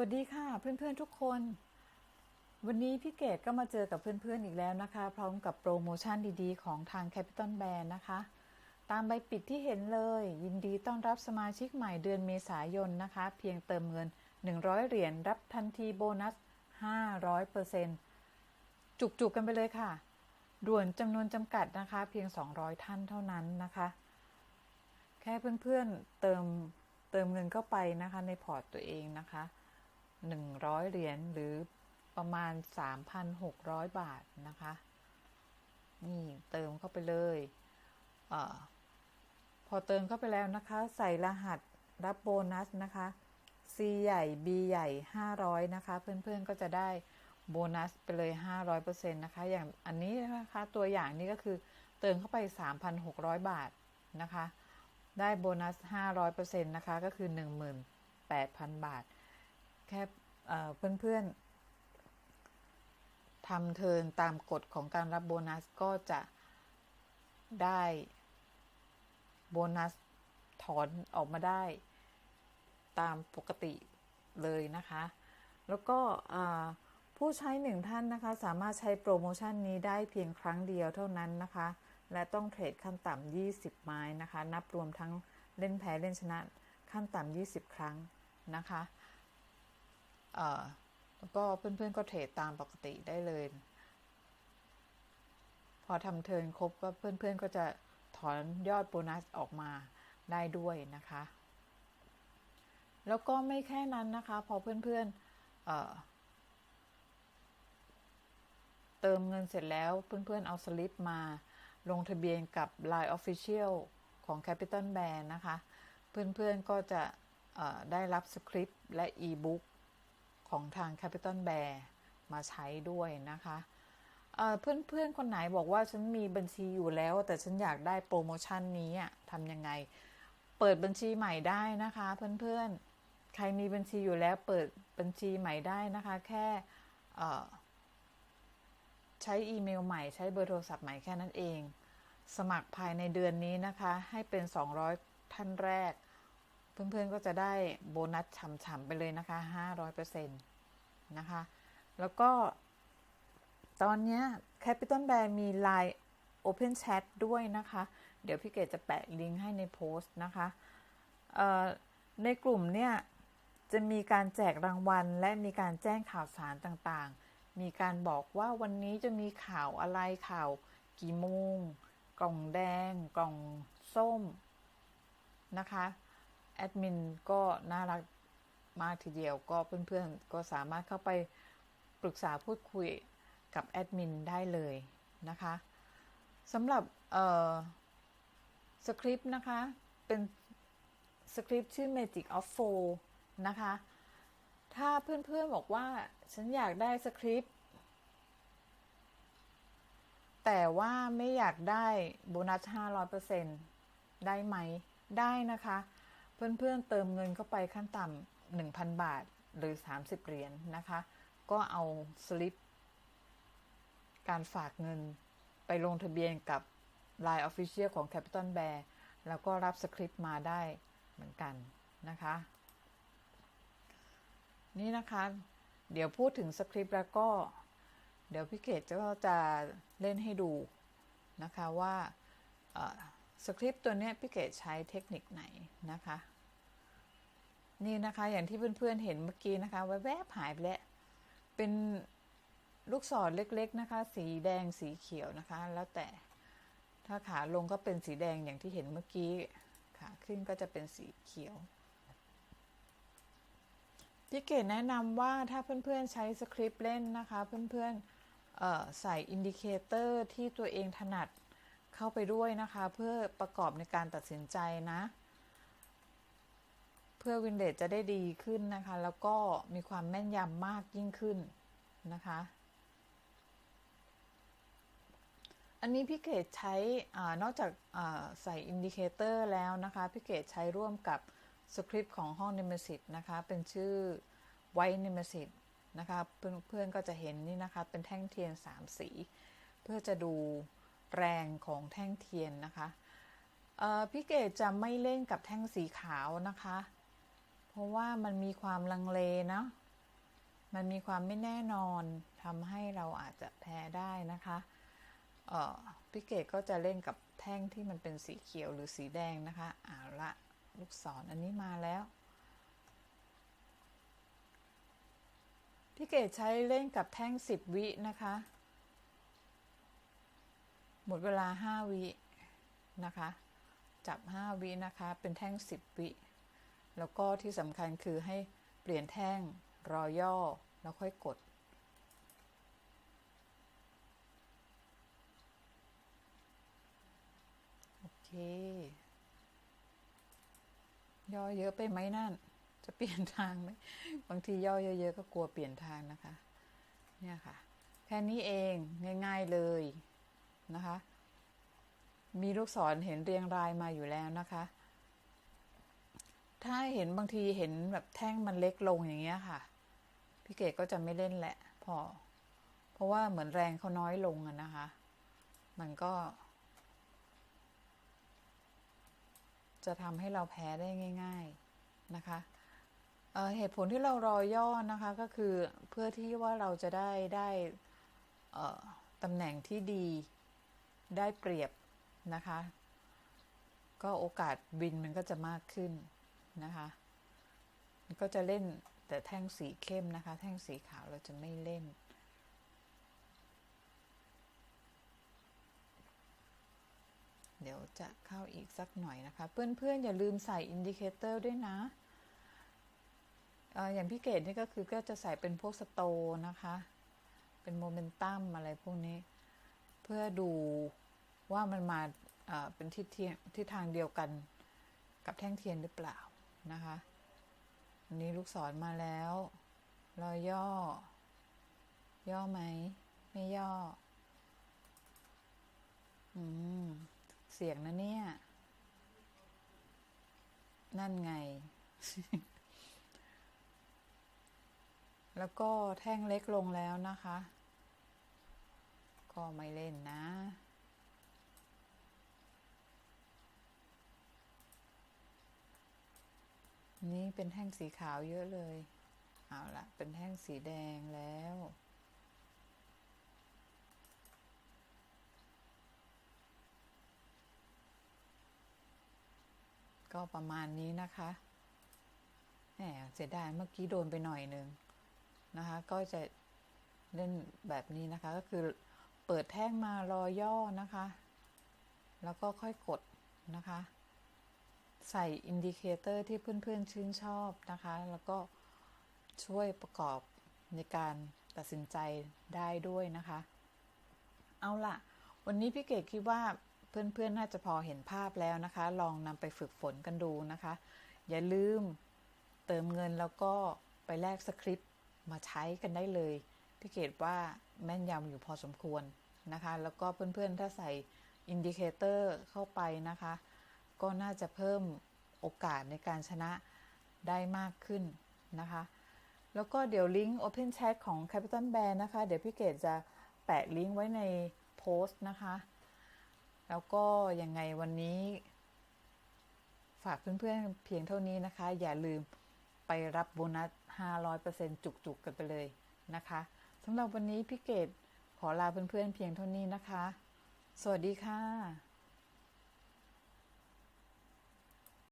วัสดีค่ะเพื่อนๆทุกคน วันนี้พี่เกดก็มาเจอกับเพื่อนๆอีกแล้วนะคะ พร้อมกับโปรโมชั่นดีๆ ของทาง Capital Band นะคะ ตามใบปิดที่เห็นเลย ยินดีต้อนรับสมาชิกใหม่เดือนเมษายนนะคะ เพียงเติมเงิน 100 เหรียญรับทันทีโบนัส 500%จุกๆกันไปเลยค่ะ ด่วนจำนวนจำกัดนะคะ เพียง 200 ท่านเท่านั้นนะคะ แค่เพื่อนๆเติมเติมเงินเข้าไปนะคะในพอร์ตตัวเองนะคะ 100 เหรียญหรือประมาณ 3,600 บาทนะคะ นี่เติมเข้าไปเลยเออพอเติมเข้าไปแล้วนะคะ ใส่รหัสรับโบนัสนะคะ C ใหญ่ B ใหญ่ 500 นะคะ เพื่อนๆก็จะได้โบนัสไปเลย 500%นะคะ อย่างอันนี้นะคะ ตัวอย่างนี้ก็คือเติมเข้าไป 3,600 บาทนะคะ ได้โบนัส 500%นะคะ ก็คือ 18,000 บาท ค่เพื่อนๆทำเทินตามกฎของการรับโบนัสก็จะได้โบนัสถอนออกมาได้ตามปกติเลยนะคะ แล้วก็ผู้ใช้หนึ่งท่านนะคะ สามารถใช้โปรโมชั่นนี้ได้เพียงครั้งเดียวเท่านั้นนะคะ และต้องเทรดขั้นต่ำ 20 ไม้นะคะ นับรวมทั้งเล่นแพ้เล่นชนะขั้นต่ำ 20 ครั้งนะคะ แล้วก็เพื่อนๆก็เทรดตามปกติได้เลย พอทำเทิร์นครบก็เพื่อนๆก็จะถอนยอดโบนัสออกมาได้ด้วยนะคะ แล้วก็ไม่แค่นั้นนะคะ พอเพื่อนๆเเติมเงินเสร็จแล้วเพื่อนๆเอาสลิปมาลงทะเบียนกับ Line Official ของ Capital Band นะคะ เพื่อนๆก็จะได้รับสคริปต์และอีบุ๊ก ของทาง Capital Bear มาใช้ด้วยนะคะเพื่อนๆ คนไหนบอกว่าฉันมีบัญชีอยู่แล้ว แต่ฉันอยากได้โปรโมชั่นนี้ทำยังไง เปิดบัญชีใหม่ได้นะคะ เพื่อนๆ ใครมีบัญชีอยู่แล้วเปิดบัญชีใหม่ได้นะคะ แค่ใช้อีเมลใหม่ใช้เบอร์โทรศัพท์ใหม่แค่นั้นเอง สมัครภายในเดือนนี้นะคะ ให้เป็น 200 ท่านแรก เพื่อนๆก็จะได้โบนัสฉ่ำๆไปเลยนะคะ500%นะคะ แล้วก็ ตอนนี้ Capital Band มี Line Open Chat ด้วยนะคะ เดี๋ยวพี่เกดจะแปะลิงก์ให้ในโพสต์นะคะ ในกลุ่มเนี่ย จะมีการแจกรางวัล และมีการแจ้งข่าวสารต่างๆ มีการบอกว่าวันนี้จะมีข่าวอะไรข่าวกี่โมง กล่องแดง กล่องส้มนะคะ แอดมินก็น่ารักมากทีเดียวก็เพื่อนๆ ก็สามารถเข้าไปปรึกษาพูดคุยกับแอดมินได้เลยนะคะสำหรับสคริปต์นะคะ เป็นสคริปต์ชื่อ Magic of Four นะคะ ถ้าเพื่อนๆ บอกว่าฉันอยากได้สคริปต์แต่ว่าไม่อยากได้โบนัส 500%ได้ไหม ได้นะคะ เพื่อนๆเติมเงินเข้าไปขั้นต่ำ1,000 บาทหรือ 30 เหรียญนนะคะ ก็เอาสลิป การฝากเงินไปลงทะเบียนกับ Line Official ของ Capital Bear แล้วก็รับสคริปต์มาได้เหมือนกันนะคะ นี่นะคะ เดี๋ยวพูดถึงสคริปต์แล้วก็ เดี๋ยวพี่เกดก็จะเล่นให้ดูนะคะว่า สคริปต์ตัวนี้พี่เกดใช้เทคนิคไหนนะคะ นี่นะคะอย่างที่เพื่อนๆเห็นเมื่อกี้นะคะแวบๆหายไปแล้ว เป็นลูกศรเล็กๆนะคะ สีแดงสีเขียวนะคะ แล้วแต่ถ้าขาลงก็เป็นสีแดงอย่างที่เห็นเมื่อกี้ขาขึ้นก็จะเป็นสีเขียวพี่เกดแนะนำว่าถ้าเพื่อนๆใช้สคริปต์เล่นนะคะ เพื่อนๆใส่อินดิเคเตอร์ที่ตัวเองถนัด เข้าไปด้วยนะคะ เพื่อประกอบในการตัดสินใจนะ เพื่อวินเดจจะได้ดีขึ้นนะคะ แล้วก็มีความแม่นยำมากยิ่งขึ้นนะคะ อันนี้พี่เกดใช้อนอกจากใส่อินดิเคเตอร์แล้วนะคะพี่เกดใช้ร่วมกับสคริปต์ของห้อง Nemesis นะคะ เป็นชื่อ White Nemesis นะคะ เพื่อนๆก็จะเห็นนี่นะคะ เป็นแท่งเทียน 3 สี เพื่อจะดู แรงของแท่งเทียนนะคะพี่เกดจะไม่เล่นกับแท่งสีขาวนะคะ เพราะว่ามันมีความลังเลนะ มันมีความไม่แน่นอนทำให้เราอาจจะแพ้ได้นะคะพี่เกดก็จะเล่นกับแท่งที่มันเป็นสีเขียวหรือสีแดงนะคะเอาละลูกศรออันนี้มาแล้วพี่เกดใช้เล่นกับแท่ง 10 วินะคะ หมดเวลา 5 วินะคะ จับ 5 วินะคะ เป็นแท่ง 10 วิ แล้วก็ที่สำคัญคือให้เปลี่ยนแท่งรอย่อ แล้วค่อยกด โอเค ย่อเยอะไปไหมนั่น จะเปลี่ยนทางไหม บางทีย่อเยอะๆก็กลัวเปลี่ยนทางนะคะ เนี่ยค่ะ แค่นี้เองง่าย ๆเลย นะคะ มีลูกศรเห็นเรียงรายมาอยู่แล้วนะคะ ถ้าเห็นบางทีเห็นแบบแท่งมันเล็กลงอย่างเงี้ยค่ะ พี่เกดก็จะไม่เล่นแหละ พอ เพราะว่าเหมือนแรงเขาน้อยลงอะนะคะ มันก็ จะทำให้เราแพ้ได้ง่าย ๆนะคะเเหตุผลที่เรารอย่อนะคะก็คือเพื่อที่ว่าเราจะได้ได้ตำแหน่งที่ดี ได้เปรียบนะคะ ก็โอกาสวินมันก็จะมากขึ้นนะคะก็จะเล่นแต่แท่งสีเข้มนะคะ แท่งสีขาวเราจะไม่เล่น เดี๋ยวจะเข้าอีกสักหน่อยนะคะ เพื่อนๆ อย่าลืมใส่อินดิเคเตอร์ด้วยนะอออย่างพี่เกดนี่ก็คือก็จะใส่เป็นพวกสโตนะคะ เป็นโมเมนตัมอะไรพวกนี้ เพื่อดูว่ามันมาเป็นทิศเทียงทิศทางเดียวกันกับแท่งเทียนหรือเปล่านะคะอันนี้ลูกศรมาแล้วรอยย่อ ย่อไหม ไม่ย่อ อืม เสียงนะเนี่ย นั่นไง แล้วก็แท่งเล็กลงแล้วนะคะ ก็ไม่เล่นนะ นี่เป็นแท่งสีขาวเยอะเลย เอาละเป็นแท่งสีแดงแล้วก็ประมาณนี้นะคะ แหมเสียดายเมื่อกี้โดนไปหน่อยหนึ่งนะคะ ก็จะเล่นแบบนี้นะคะ ก็คือ เปิดแท่งมารอย่อนะคะ แล้วก็ค่อยกดนะคะ ใส่อินดิเคเตอร์ที่เพื่อนๆชื่นชอบนะคะ แล้วก็ช่วยประกอบในการตัดสินใจได้ด้วยนะคะ เอาล่ะ วันนี้พี่เกดคิดว่าเพื่อนๆ น่าจะพอเห็นภาพแล้วนะคะ ลองนำไปฝึกฝนกันดูนะคะ อย่าลืมเติมเงินแล้วก็ไปแลกสคริปต์มาใช้กันได้เลย พี่เกดว่า แม่นยำอยู่พอสมควรนะคะ แล้วก็เพื่อนๆ ถ้าใส่อินดิเคเตอร์เข้าไปนะคะ ก็น่าจะเพิ่มโอกาสในการชนะได้มากขึ้นนะคะ แล้วก็เดี๋ยวลิงก์ Open Chat ของ Capital Band นะคะ เดี๋ยวพี่เกดจะแปะลิงก์ไว้ในโพสต์นะคะ แล้วก็ยังไงวันนี้ ฝากเพื่อนๆเพียงเท่านี้นะคะ อย่าลืมไปรับโบนัส 500%จุกๆ กันไปเลยนะคะ สำหรับวันนี้พี่เกดขอลาเพื่อนๆเพียงเท่านี้นะคะ สวัสดีค่ะ